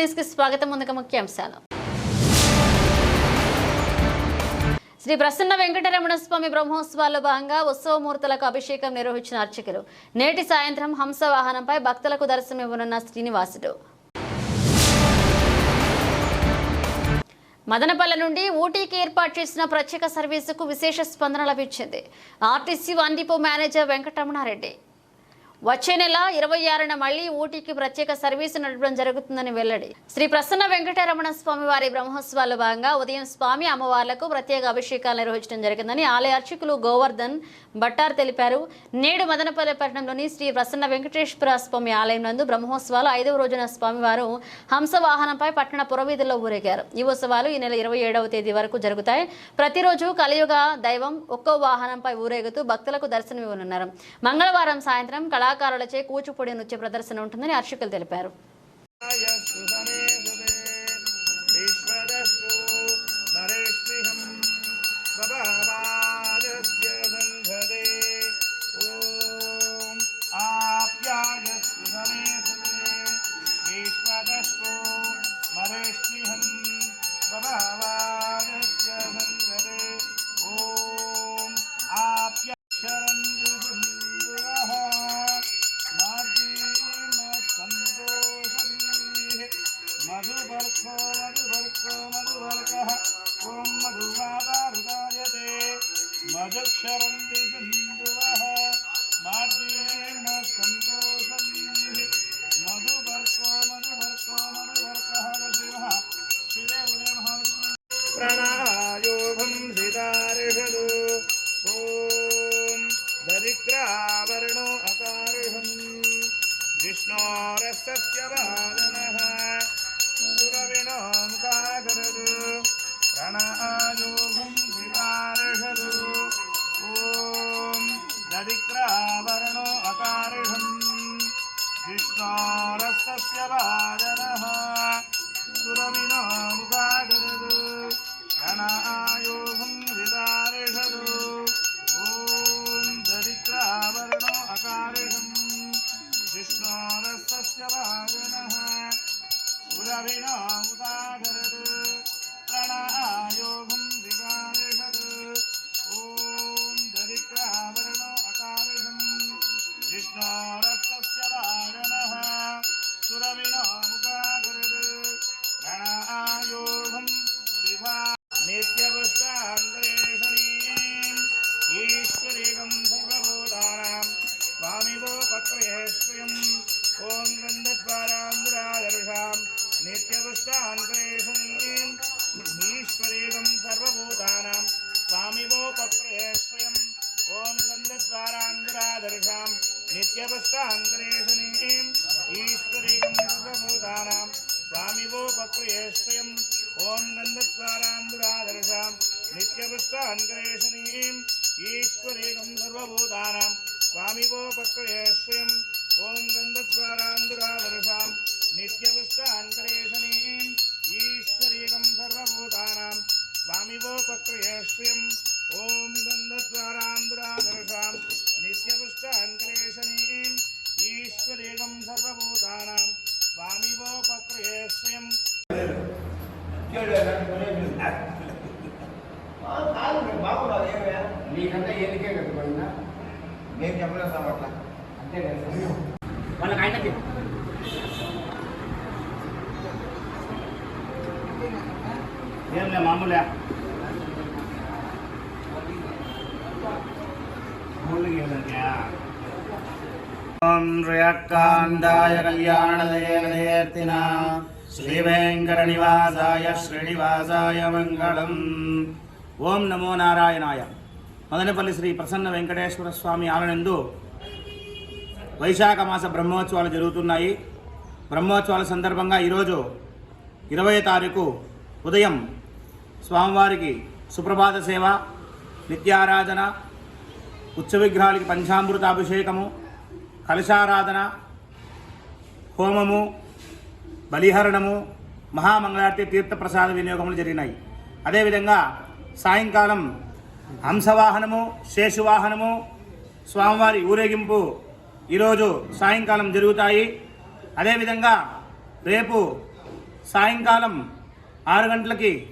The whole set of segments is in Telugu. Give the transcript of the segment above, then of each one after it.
న్యూస్కి స్వాగతం. ముందుగా ముఖ్యాంశాలు. శ్రీ ప్రసన్న వెంకటరమణ స్వామి బ్రహ్మోత్సవాల్లో భాగంగా ఉత్సవమూర్తులకు అభిషేకం నిర్వహించిన అర్చకులు. నేటి సాయంత్రం హంస వాహనంపై భక్తులకు దర్శనమివ్వనున్న శ్రీనివాసుడు. మదనపల్లె నుండి ఊటీకి ఏర్పాటు చేసిన ప్రత్యేక సర్వీసుకు విశేష స్పందన లభించింది. RTC one depot manager Venkataramana Reddy. వచ్చే నెల ఇరవై ఆరున మళ్ళీ ఊటీకి ప్రత్యేక సర్వీసు నడపడం జరుగుతుందని వెల్లడి. శ్రీ ప్రసన్న వెంకటరమణ స్వామి వారి బ్రహ్మోత్సవాల్లో భాగంగా ఉదయం స్వామి అమ్మవార్లకు ప్రత్యేక అభిషేకాలు నిర్వహించడం జరిగిందని ఆలయ అర్చకులు గోవర్ధన్ భట్టార్ తెలిపారు. నేడు మదనపల్లి పట్టణంలోని శ్రీ ప్రసన్న వెంకటేశ్వర స్వామి ఆలయం నందు బ్రహ్మోత్సవాలు ఐదవ రోజున స్వామివారు హంస వాహనంపై పట్టణ పురవీధుల్లో ఊరేగారు. ఈ ఉత్సవాలు ఈ నెల ఇరవై ఏడవ తేదీ వరకు జరుగుతాయి. ప్రతిరోజు కలియుగ దైవం ఒక్కో వాహనంపై ఊరేగుతూ భక్తులకు దర్శనమివ్వనున్నారు. మంగళవారం సాయంత్రం కళా కళాకారులచే కూచిపూడి నృత్య ప్రదర్శన ఉంటుందని అర్చకులు తెలిపారు Bye-bye. शवन्ति सिन्धुवः मार्गेण सन्तो अन्तरेशनीम् ईश्वरेकं सर्वभूतानां स्वामिवोपक्रयश्रियम् ॐ गन्धद्वारां दुरावर्षां नित्यपुष्टान्तरेशनीम् ईश्वरेकं सर्वभूतानां स्वामिवोपक्रयश्रियम् ॐ गन्धद्वारां दुरादर्शां नित्यपुष्टान्तरेशनीम् ईश्वरेकं सर्वभूतानां स्वामिवोपक्रयश्रियम् నీకంటే ఏలికే కదా పోయిందా మేము చెప్పలేదు సార్ అట్లా అంతే కదా వాళ్ళకి ఆయన చెప్పు ఏంలే మామూలే ఓం శ్రేయకాంతాయ కళ్యాణదయేన శ్రీవేంకటనివాసాయ శ్రీనివాసాయ మంగళం ఓం నమో నారాయణాయ. మదనపల్లి శ్రీ ప్రసన్న వెంకటేశ్వర స్వామి ఆలయందు వైశాఖ మాస బ్రహ్మోత్సవాలు జరుగుతున్నాయి. బ్రహ్మోత్సవాల సందర్భంగా ఈరోజు ఇరవై తారీఖు ఉదయం స్వామివారికి సుప్రభాత సేవ నిత్యారాధన ఉత్సవ విగ్రహాలకి పంచామృతాభిషేకము కలశారాధన హోమము బలిహరణము మహామంగళార్తి తీర్థప్రసాద వినియోగములు జరిగినాయి. అదేవిధంగా సాయంకాలం హంసవాహనము శేషువాహనము స్వామివారి ఊరేగింపు ఈరోజు సాయంకాలం జరుగుతాయి. అదేవిధంగా రేపు సాయంకాలం ఆరు గంటలకి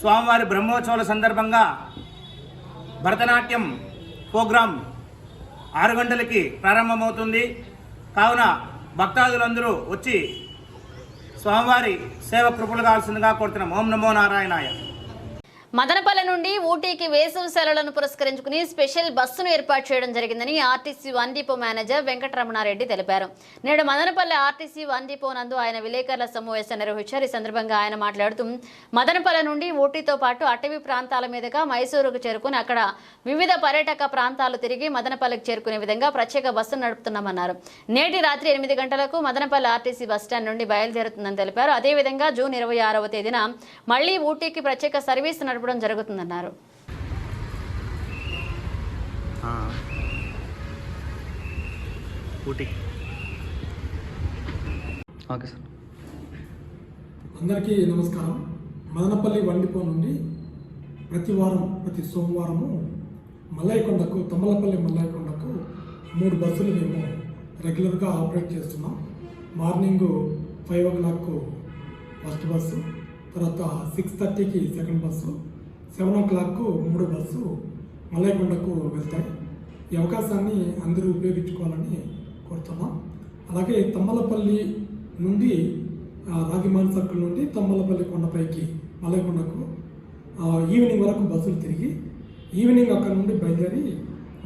స్వామివారి బ్రహ్మోత్సవాల సందర్భంగా భరతనాట్యం ప్రోగ్రాం ఆరు గంటలకి ప్రారంభమవుతుంది. కావున భక్తాదులందరూ వచ్చి స్వామివారి సేవ కృపలు కావాల్సిందిగా కోరుతున్నాం. ఓం నమో నారాయణాయ. మదనపల్లె నుండి ఊటీకి వేసవి సెలవులను పురస్కరించుకుని స్పెషల్ బస్సును ఏర్పాటు చేయడం జరిగిందని RTC one depot manager Venkataramana Reddy తెలిపారు. నేడు మదనపల్లె ఆర్టీసీ వన్ డిపో నందు ఆయన విలేకరుల సమావేశం నిర్వహించారు. ఈ సందర్భంగా ఆయన మాట్లాడుతూ మదనపల్లె నుండి ఊటీతో పాటు అటవీ ప్రాంతాల మీదుగా మైసూరుకు చేరుకుని అక్కడ వివిధ పర్యాటక ప్రాంతాలు తిరిగి మదనపల్లెకు చేరుకునే విధంగా ప్రత్యేక బస్సును నడుపుతున్నామన్నారు. నేటి రాత్రి ఎనిమిది గంటలకు మదనపల్లె ఆర్టీసీ బస్టాండ్ నుండి బయలుదేరుతుందని తెలిపారు. అదేవిధంగా జూన్ ఇరవై ఆరవ తేదీన మళ్ళీ ఊటీకి ప్రత్యేక సర్వీస్ నడపడం జరుగుతుందన్నారు. Okay sir. అందరికీ నమస్కారం. మదనపల్లి వండిపో నుండి ప్రతి వారం ప్రతి సోమవారము మల్లయ్యకొండకు తమ్మలపల్లి మల్లయ్యకొండకు మూడు బస్సులు మేము రెగ్యులర్గా ఆపరేట్ చేస్తున్నాం. Morning five o'clock first bus తర్వాత సిక్స్ థర్టీకి second bus seven o'clock మూడో బస్సు మల్లయ్యకొండకు వెళ్తాయి. ఈ అవకాశాన్ని అందరూ ఉపయోగించుకోవాలని కోరుతున్నాం. అలాగే తమ్మలపల్లి నుండి రాగిమాన్ సర్కిల్ నుండి తమ్మలపల్లి కొండపైకి మల్లయ్యకొండకు ఈవినింగ్ వరకు బస్సులు తిరిగి ఈవినింగ్ అక్కడ నుండి బయలుదేరి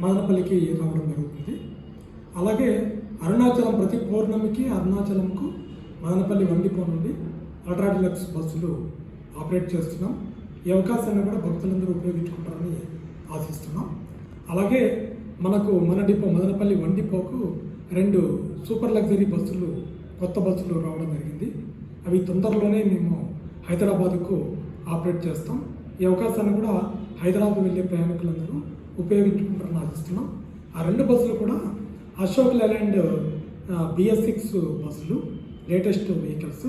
మదనపల్లికి రావడం జరుగుతుంది. అలాగే అరుణాచలం ప్రతి పౌర్ణమికి అరుణాచలంకు మదనపల్లి వండిపో నుండి అల్ట్రాడిలక్స్ బస్సులు ఆపరేట్ చేస్తున్నాం. ఈ అవకాశాన్ని కూడా భక్తులందరూ ఉపయోగించుకుంటారని ఆశిస్తున్నాం. అలాగే మనకు మన డిపో మదనపల్లి వన్ డిపోకు రెండు సూపర్ లగ్జరీ బస్సులు కొత్త బస్సులు రావడం జరిగింది. అవి తొందరలోనే మేము హైదరాబాద్కు ఆపరేట్ చేస్తాం. ఈ అవకాశాన్ని కూడా హైదరాబాద్ వెళ్ళే ప్రయాణికులందరూ ఉపయోగించుకుంటారని ఆశిస్తున్నాం. ఆ రెండు బస్సులు కూడా అశోక్ లైలాండ్ బిఎస్ సిక్స్ బస్సులు లేటెస్ట్ వెహికల్స్.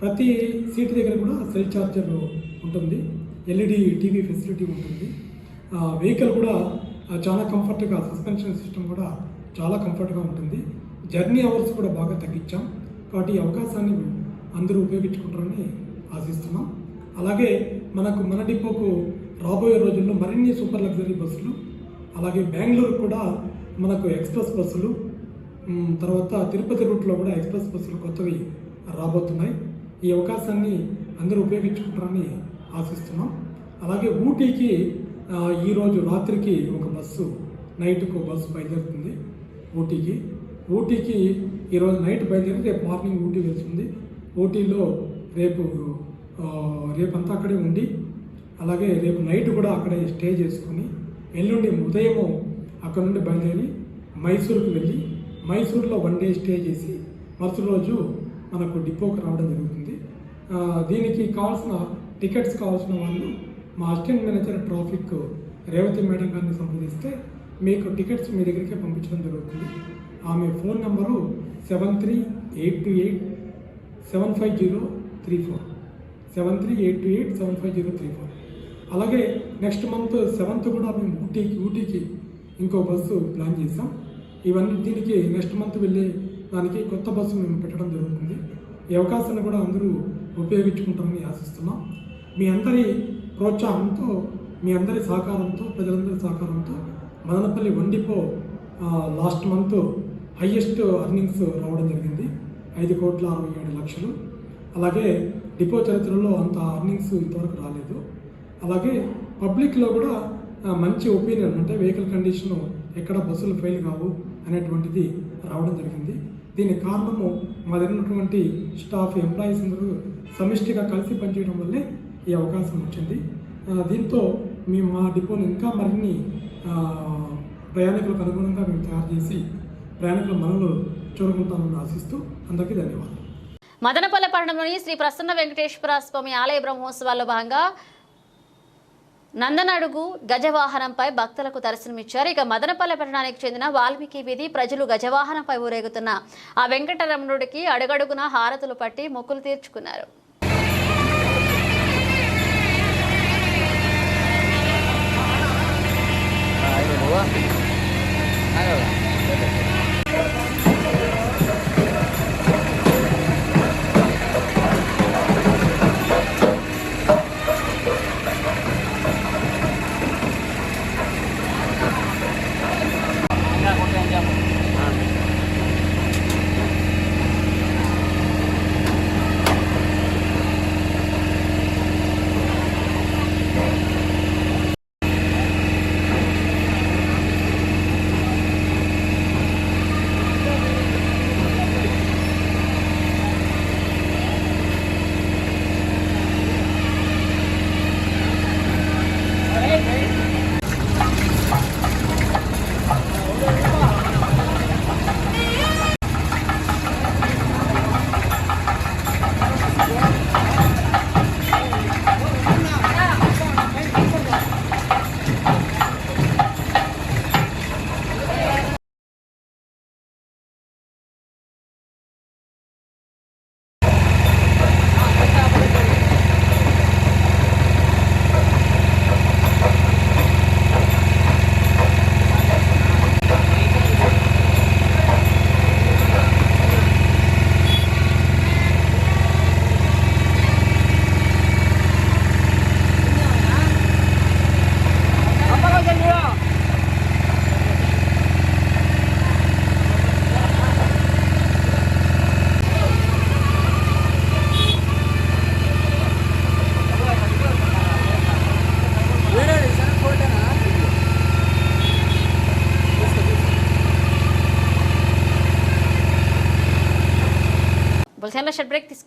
ప్రతి సీట్ దగ్గర కూడా సెల్ ఛార్జర్ ఉంటుంది. ఎల్ఈడి టీవీ ఫెసిలిటీ ఉంటుంది. వెహికల్ కూడా చాలా కంఫర్ట్గా సస్పెన్షన్ సిస్టమ్ కూడా చాలా కంఫర్ట్గా ఉంటుంది. జర్నీ అవర్స్ కూడా బాగా తగ్గించాం. కాబట్టి ఈ అవకాశాన్ని అందరూ ఉపయోగించుకుంటారని ఆశిస్తున్నాం. అలాగే మనకు మన డిపోకు రాబోయే రోజుల్లో మరిన్ని సూపర్ లగ్జరీ బస్సులు అలాగే బెంగళూరు కూడా మనకు ఎక్స్ప్రెస్ బస్సులు తర్వాత తిరుపతి రూట్లో కూడా ఎక్స్ప్రెస్ బస్సులు కొత్తవి రాబోతున్నాయి. ఈ అవకాశాన్ని అందరూ ఉపయోగించుకుంటారని ఆశిస్తున్నాం. అలాగే ఊటీకి ఈరోజు రాత్రికి ఒక బస్సు నైట్కు బస్సు బయలుదేరుతుంది ఊటీకి. ఊటీకి ఈరోజు నైట్ బయలుదేరి రేపు మార్నింగ్ ఊటీ వెళ్తుంది. ఊటీలో రేపు రేపంతా అక్కడే ఉండి అలాగే రేపు నైట్ కూడా అక్కడే స్టే చేసుకుని ఎల్లుండి ఉదయము అక్కడ నుండి బయలుదేరి మైసూరుకు వెళ్ళి మైసూరులో వన్ డే స్టే చేసి మరుసటి రోజు మనకు డిపోకి రావడం జరుగుతుంది. దీనికి కావాల్సిన టికెట్స్ కావాల్సిన వాళ్ళు మా assistant manager traffic Revathi madam గారిని సంప్రదిస్తే మీకు టికెట్స్ మీ దగ్గరికే పంపించడం జరుగుతుంది. ఆమె phone number seven three eight two eight seven five zero three four. Seven three eight two eight seven five zero three four. అలాగే నెక్స్ట్ మంత్ సెవెంత్ కూడా మేము ఊటీకి ఊటీకి ఇంకో బస్సు ప్లాన్ చేసాం ఇవన్నీ దీనికి నెక్స్ట్ మంత్ వెళ్ళే దానికి కొత్త బస్సు మేము పెట్టడం జరుగుతుంది. ఈ అవకాశాన్ని కూడా అందరూ ఉపయోగించుకుంటారని ఆశిస్తున్నాం. మీ అందరి ప్రోత్సాహంతో మీ అందరి సహకారంతో ప్రజలందరి సహకారంతో Madanapalli one depot last month highest earnings రావడం జరిగింది. ఐదు కోట్ల అరవై ఏడు లక్షలు. అలాగే డిపో చరిత్రలో అంత అర్నింగ్స్ ఇంతవరకు రాలేదు. అలాగే పబ్లిక్లో కూడా మంచి ఒపీనియన్ అంటే వెహికల్ కండిషను ఎక్కడ బస్సులు ఫెయిల్ కావు అనేటువంటిది రావడం జరిగింది. దీనికి కారణము మా దగ్గర ఉన్నటువంటి స్టాఫ్ ఎంప్లాయీస్ అందరూ సమిష్టిగా కలిసి పనిచేయడం వల్లే ఈ అవకాశం వచ్చింది. దీంతో మేము మా డిపోని ఇంకా మరిన్ని ప్రయాణికులకు అనుగుణంగా మేము తయారు చేసి ప్రయాణికుల మనలు చూరుకుంటామని ఆశిస్తూ అందరికీ ధన్యవాదాలు. మదనపల్లె పట్టణంలోని శ్రీ ప్రసన్న వెంకటేశ్వర స్వామి ఆలయ బ్రహ్మోత్సవాల్లో భాగంగా నందనడుగు గజవాహనంపై భక్తులకు దర్శనమిచ్చారు. ఇక మదనపల్లె పట్టణానికి చెందిన వాల్మీకి వీధి ప్రజలు గజవాహనంపై ఊరేగుతున్న ఆ వెంకటరమణుడికి అడుగడుగున హారతులు పట్టి మొక్కులు తీర్చుకున్నారు. Москва. Shirt break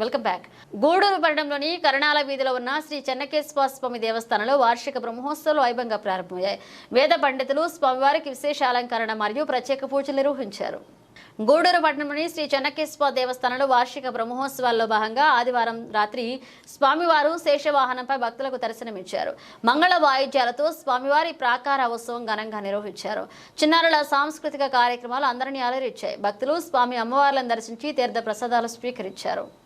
Welcome back. Gudur పట్టణంలోని కరణాల వీధిలో ఉన్న శ్రీ చెన్నకేశ్వర స్వామి దేవస్థానంలో వార్షిక బ్రహ్మోత్సవాలు వైభవంగా ప్రారంభమయ్యాయి. వేద పండితులు స్వామివారికి విశేష అలంకరణ మరియు ప్రత్యేక పూజలు నిర్వహించారు. గూడూరు పట్టణంలోని శ్రీ చెన్నకేశ్వర దేవస్థానంలో వార్షిక బ్రహ్మోత్సవాల్లో భాగంగా ఆదివారం రాత్రి స్వామివారు శేషవాహనంపై భక్తులకు దర్శనమిచ్చారు. మంగళ వాయిద్యాలతో స్వామివారి ప్రాకార ఉత్సవం ఘనంగా నిర్వహించారు. చిన్నారుల సాంస్కృతిక కార్యక్రమాలు అందరినీ అలరించాయి. భక్తులు స్వామి అమ్మవార్లను దర్శించి తీర్థ ప్రసాదాలు స్వీకరించారు.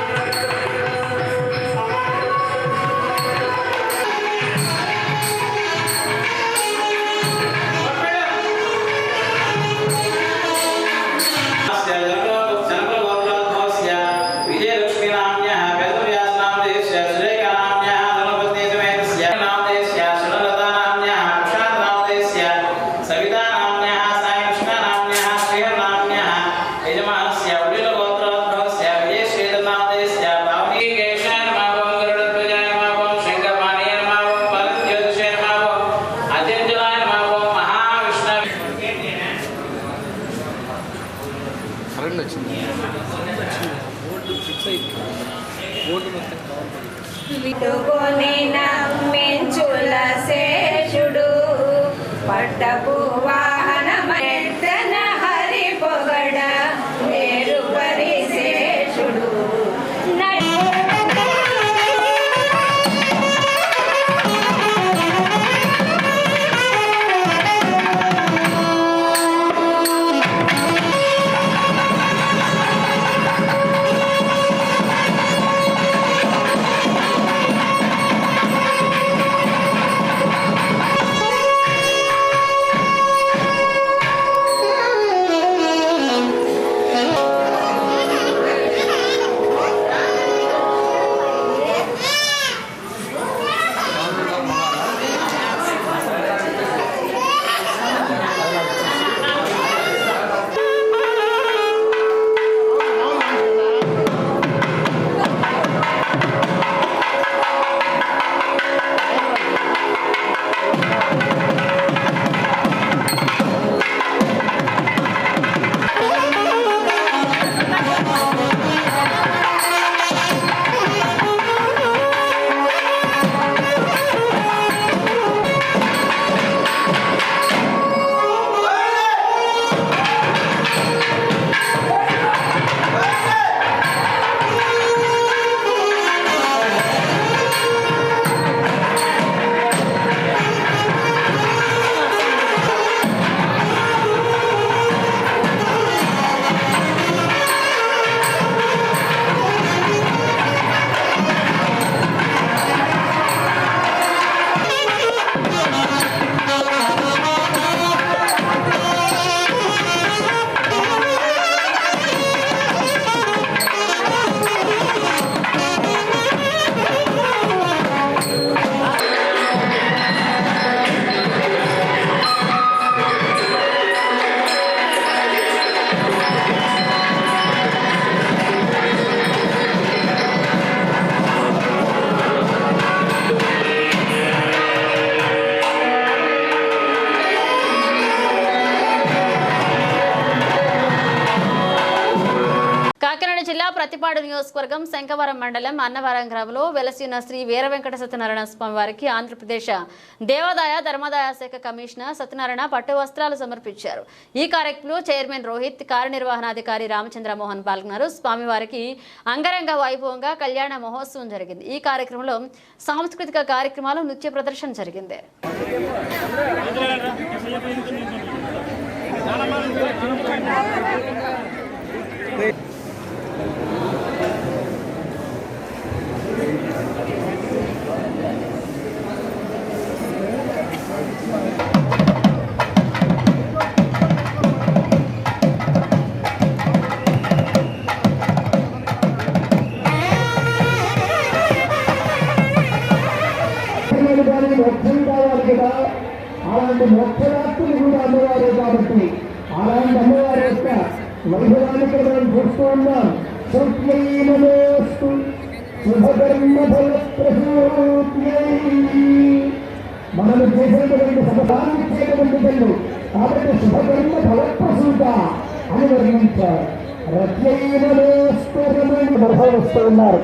పట్టపువా నియోజకవర్గం శంకవరం మండలం అన్నవరం గ్రామంలో వెలసిన శ్రీ వీర వెంకట సత్యనారాయణ స్వామి వారికి ఆంధ్రప్రదేశ్ దేవాదాయ ధర్మాదాయ శాఖ కమిషనర్ సత్యనారాయణ పట్టు వస్త్రాలు సమర్పించారు. ఈ కార్యక్రమంలో చైర్మన్ రోహిత్ కార్యనిర్వహణాధికారి రామచంద్రమోహన్ పాల్గొన్నారు. స్వామివారికి అంగరంగ వైభవంగా కళ్యాణ మహోత్సవం జరిగింది. ఈ కార్యక్రమంలో సాంస్కృతిక కార్యక్రమాలు నృత్య ప్రదర్శన జరిగింది. మొత్తం కావాలి కదా అలాంటి మొత్తరాత్రులు కూడా అమ్మవారు కాబట్టి అలాంటి అమ్మవారి యొక్క వైభవానికి మనం చూస్తూ ఉన్నాం. సత్యమోస్తు శుభకర్మ ఫలప్రసూత్యై మనము చేసేటువంటి శుభాన్ని తల్లు కాబట్టి శుభకర్మ ఫలప్రసూత అని వర్ణించారు. వస్తూ ఉన్నారు.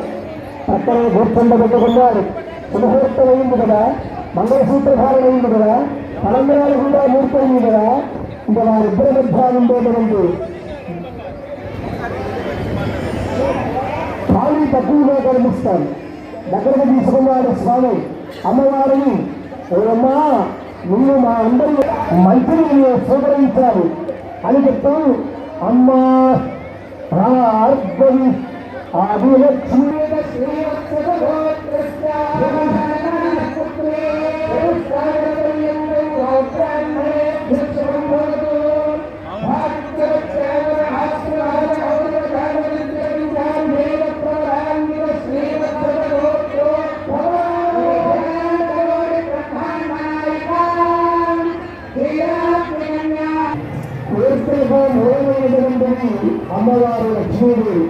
అక్కడ గుర్తుండ పెట్టుకున్నారు. శుభముహూర్తం కదా? మంగళసూత్ర ధారణ అయింది కదా? తలంబరాలు కూడా మూర్తయింది కదా? ఇంకా వారిద్దరి మధ్య ఉండేటువంటి ఖాళీ తక్కువగా కనిపిస్తాను దగ్గరకు తీసుకున్నాడు స్వామి. అమ్మవారిని ఓరమ్మా నువ్వు మా అందరి మంచిని నువ్వు స్వీకరించావు అని చెప్తూ అమ్మా ఆర్గవి అభిలక్ష్మి అమ్మవారు లక్ష్మీదేవి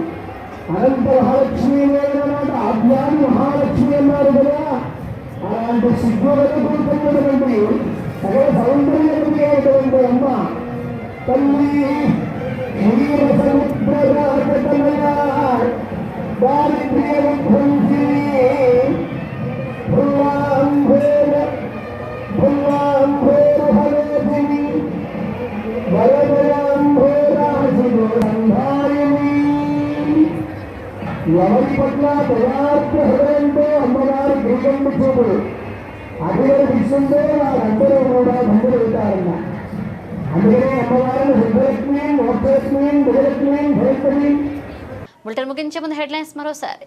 అనంత మహాలక్ష్మి అన్నమాట ఆజ్ఞాని మహాలక్ష్మి అన్నారు కదా అలాంటి సిగ్గులకు కూర్చున్నటువంటి సగల సౌందర్యమైనటువంటి అమ్మ తల్లి క్షీరసముద్రరాజతనయ దారిద్ర్య విధ్వంసి భువాంభేర భువాంభేర హరేసిని వరదయాంభేరాశిని సంధారిణి ఎవరి పట్ల దయాత్మ హృదయంతో అమ్మవారి దీపంపు చూపుడు అభివృద్ధిస్తుందో వారందరూ కూడా బంధువుతారన్న అందుకనే అమ్మవారిని హృదయలక్ష్మి మోక్షలక్ష్మి భుజలక్ష్మి భరత్మి బులెటిన్ ముగించే ముందు హెడ్లైన్స్ మరోసారి.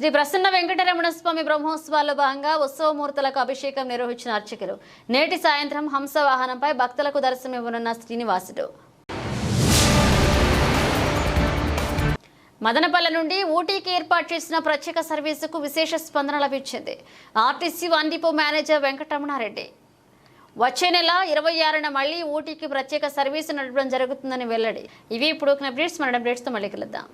శ్రీ ప్రసన్న వెంకటరమణ స్వామి బ్రహ్మోత్సవాల్లో భాగంగా ఉత్సవమూర్తులకు అభిషేకం నిర్వహించిన అర్చకులు. నేటి సాయంత్రం హంస వాహనంపై భక్తులకు దర్శనమివ్వనున్న శ్రీనివాసుడు మదనపల్లె నుండి ఊటీకి ఏర్పాటు చేసిన ప్రత్యేక సర్వీసుకు విశేష స్పందన లభించింది. RTC one depot manager Venkataramana Reddy. వచ్చే నెల ఇరవై ఆరున మళ్ళీ ఊటీకి ప్రత్యేక సర్వీసు నడపడం జరుగుతుందని వెల్లడి. ఇవి ఇప్పుడు అప్డేట్స్ మన అప్డేట్స్తో మళ్ళీ కలుద్దాం.